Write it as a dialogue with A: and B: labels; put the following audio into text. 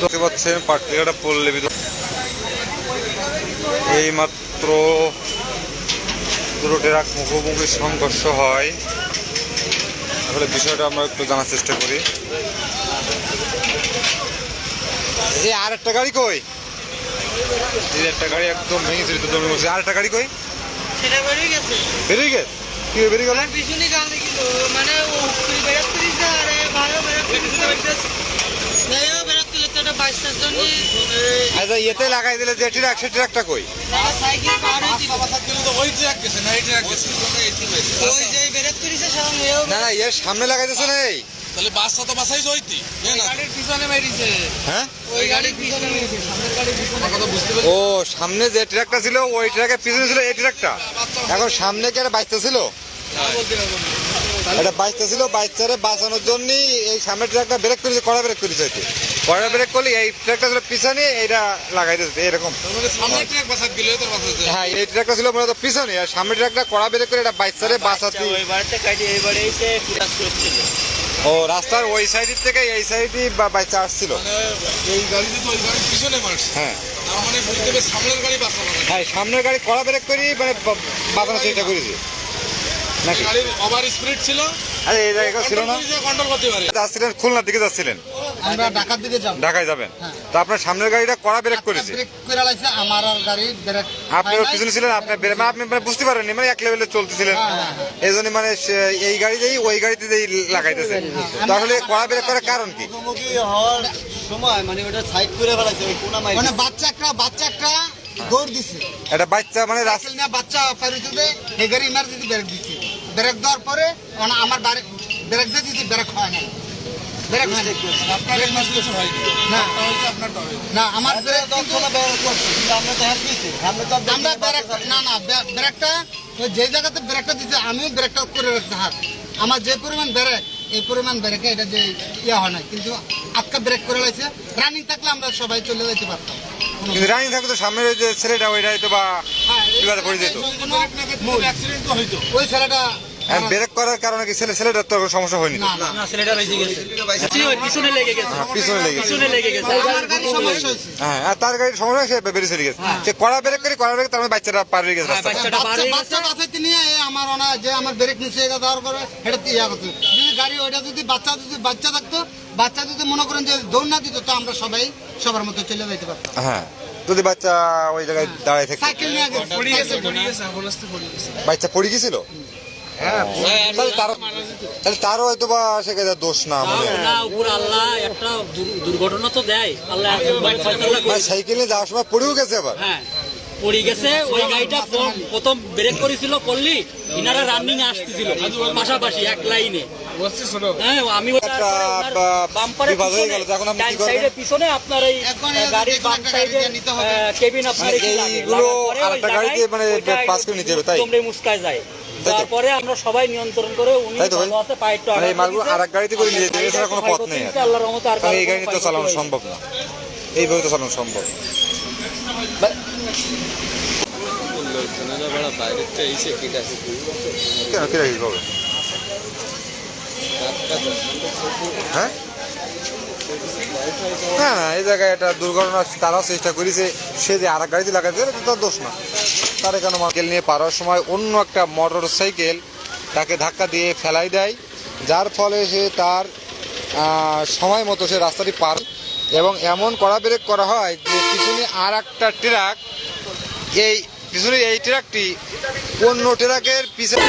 A: দেখতে পাচ্ছেন পাটলিকাটা পড়লে এই মাত্র দুটো ট্রাক মুখোমুখি সংঘর্ষ হয়। আসলে বিষয়টা আমরা একটু জানার চেষ্টা করি। এই আর একটা গাড়ি কই? এই একটা গাড়ি একদম ভেঙে চুরি তো বসে। আর একটা গাড়ি কই?
B: বেরিয়ে গেছে।
A: কি বেরিয়ে গেল?
B: মানে জন্য।
A: আচ্ছা ইয়েতে লাগাই দিলে যে ট্রাক সে ট্রাকটা কই?
B: সাইকেল পার
C: ওই ট্রাক গেছে না এই ট্রাক গেছে
B: ওই যে বেরাত করিস
A: না না এর সামনে লাগাইতেছে না এই?
C: তাহলে বাসটা তো বাসাই জয়তি
B: গাড়ির পিছনে মেরিছে।
A: হ্যাঁ?
B: ওই গাড়ির পিছনে মেরিছে সামনের গাড়ির পিছনে।
A: ও সামনে যে ট্রাকটা ছিল ওই ট্রাকের পিছনে ছিল এই ট্রাকটা? এখন সামনে কি একটা বাইকটা ছিল? এটা বাইকটা ছিল বাইকটারে বাঁচানোর জন্য এই সামনের ট্রাকটা ব্রেক করেছে কড়া ব্রেক করেছে কড়া ব্রেক করলে এই ট্রাকটা ছিল পিছনে এইটা লাগাই দিয়েছে এরকম।
C: সামনে
A: হ্যাঁ এই ট্রাকটা ছিল মূলত পিছনে আর সামনের ট্রাকটা কড়া ব্রেক করে এটা বাইকটারে বাঁচাতে
B: বাড়ি এসে
A: ও রাস্তার ওই সাইড থেকে এই সাইডই বা বাইকটা আসছিল
C: মানে এই গাড়ি যদি ওই গাড়ির পিছনে মারছে
A: হ্যাঁ।
C: মানে বুঝতে হবে সামনের গাড়ি বাসা মানে
A: হ্যাঁ সামনের গাড়ি কড়া ব্রেক করি মানে বাঁচানোর চেষ্টা করেছি। নাকি
C: গাড়ির ওভার স্পিড ছিল
A: আরে এই জায়গা ছিল না।
C: কন্ট্রোল করতে পারে।
A: যাচ্ছিলেন খুলনার দিকে যাচ্ছিলেন।
D: আমরা ঢাকার দিকে যাব।
A: ঢাকায় যাবেন। তো আপনার সামনের গাড়িটা কড়া ব্রেক করেছে?
D: ব্রেক করে লাইছে আমার আর গাড়ি ব্রেক
A: আপনি পিছনে ছিলেন আপনার ব্রেক মানে আপনি মানে বুঝতে পারেননি মানে এক লেভেলে চলতেছিলেন। এই মানে এই গাড়িতেই ওই গাড়িতে লাগাইতেছে। তাহলে কড়া ব্রেক করার কারণ কি?
E: হওয়ার সময় মানে ওটা সাইড করে ফেলাইছে ওই কোনা মাইর
D: মানে বাচ্চা একটা বাচ্চা একটা দৌড় দিছে।
A: একটা বাচ্চা মানে রাস্তা
D: বাচ্চা পারিতে গাড়ি ইমার্জেন্সি ব্রেক দিছে। ব্রেক দেওয়ার পরে আমার বাড়ি ব্রেক দিয়ে দিতে ব্রেক হয় নাই। ব্রেক হয় না।
C: আপনার
D: না আমার ব্রেক
E: আমরা
D: ব্রেক না না ব্রেকটা যে জায়গাতে ব্রেকটা দিতে আমিও ব্রেকটা করে রাখছি হাত। আমার যে পরিমাণ ব্রেক এই পরিমাণ ব্রেকে এটা যে ইয়ে হয় না কিন্তু আটকা ব্রেক করে লাইছে। রানিং থাকলে আমরা সবাই চলে যেতে পারতাম।
A: রানিং থাকতো সামনে যে ছেলেটা ওইটা হয়তো বা বিবাদে পড়ে যেত।
D: কোনো-
C: অ্যাক্সিডেন্ট তো হইতো
D: ওই ছেলেটা
A: ব্রেক করার কারণে কি ছেলে ছেলেটার তো সমস্যা হয়নি
D: না না
B: না ছেলেটা গেছে। পিছনে লেগে গেছে।
A: হ্যাঁ পিছনে
B: লেগে গেছে।
A: হ্যাঁ আর তার গাড়ির সমস্যা সে বেরিয়ে চলে গেছে। সে কড়া ব্রেক করে কড়া ব্রেক তার মানে বাচ্চাটা পার হয়ে গেছে
B: বাচ্চাটা পার
D: বাচ্চা
B: হয়ে গেছে।
D: বাঁচাইতে নিয়ে আমার ওনা যে আমার ব্রেক নিচে এটা পরে এটা ইয়া করতো যদি গাড়ি ওইটা যদি বাচ্চা যদি বাচ্চা থাকতো বাচ্চা যদি মনে করেন যে দৌড় না দিত তো আমরা সবাই সবার মতো চলে যেতে পারতাম।
A: হ্যাঁ। যদি বাচ্চা ওই জায়গায় দাঁড়ায় থাকে।
D: সাইকেল নিয়ে গেছে।
A: বাচ্চা পড়ে গেছিল? হ্যাঁ তাহলে তারও তাহলে তারও হয়তো বা সেখানে দোষ না
F: আল্লাহ একটা দুর্ঘটনা তো দেয়। আল্লাহ
A: সাইকেল যাওয়ার সময় পড়েও গেছে আবার?
F: হ্যাঁ পড়ে গেছে। ওই গাড়িটা প্রথম- ব্রেক করেছিল করলি ইনারা রানিং আসতেছিল। পাশাপাশি এক লাইনে হ্যাঁ আমি ওটা
A: একটা,
F: আপনার
A: বা- হয়ে গেল, এখন আপনি কি করবেন?
F: পিছনে আপনার এই গাড়ির বাম সাইডে
D: নিতে হবে।
F: কেবিন আপনার।
A: এইগুলো আরেকটা
F: জায়গায়
A: গাড়িতে মানে পাস করে নিতে হবে, তাই?
F: তোমরা মুস্কায় যায় তারপরে আমরা সবাই নিয়ন্ত্রণ করে উনি? ভালো আছে পায়ের
A: মানে এই মালগুলো আরেক গাড়িতে করে নিয়ে যেতে এছাড়া কোনো পথ নেই
F: আল্লাহর রহমতে আর
A: কারণ এই গাড়ি তো চালানো সম্ভব না এইভাবে তো চালানো সম্ভব কেন কি হবে হ্যাঁ? না এই জায়গায় একটা দুর্ঘটনা, তারাও চেষ্টা করেছে। সে যে আর গাড়িতে লাগাতে তার দোষ না। তার কেন মার্কেল নিয়ে পারার সময় অন্য একটা মোটর সাইকেল তাকে ধাক্কা দিয়ে ফেলাই দেয়। যার ফলে সে তার সময় মতো সে রাস্তাটি পার এবং এমন কড়া ব্রেক করা হয় যে পিছনে আর একটা ট্রাক, এই, পিছনে এই ট্রাকটি অন্য ট্রাকের পিছনে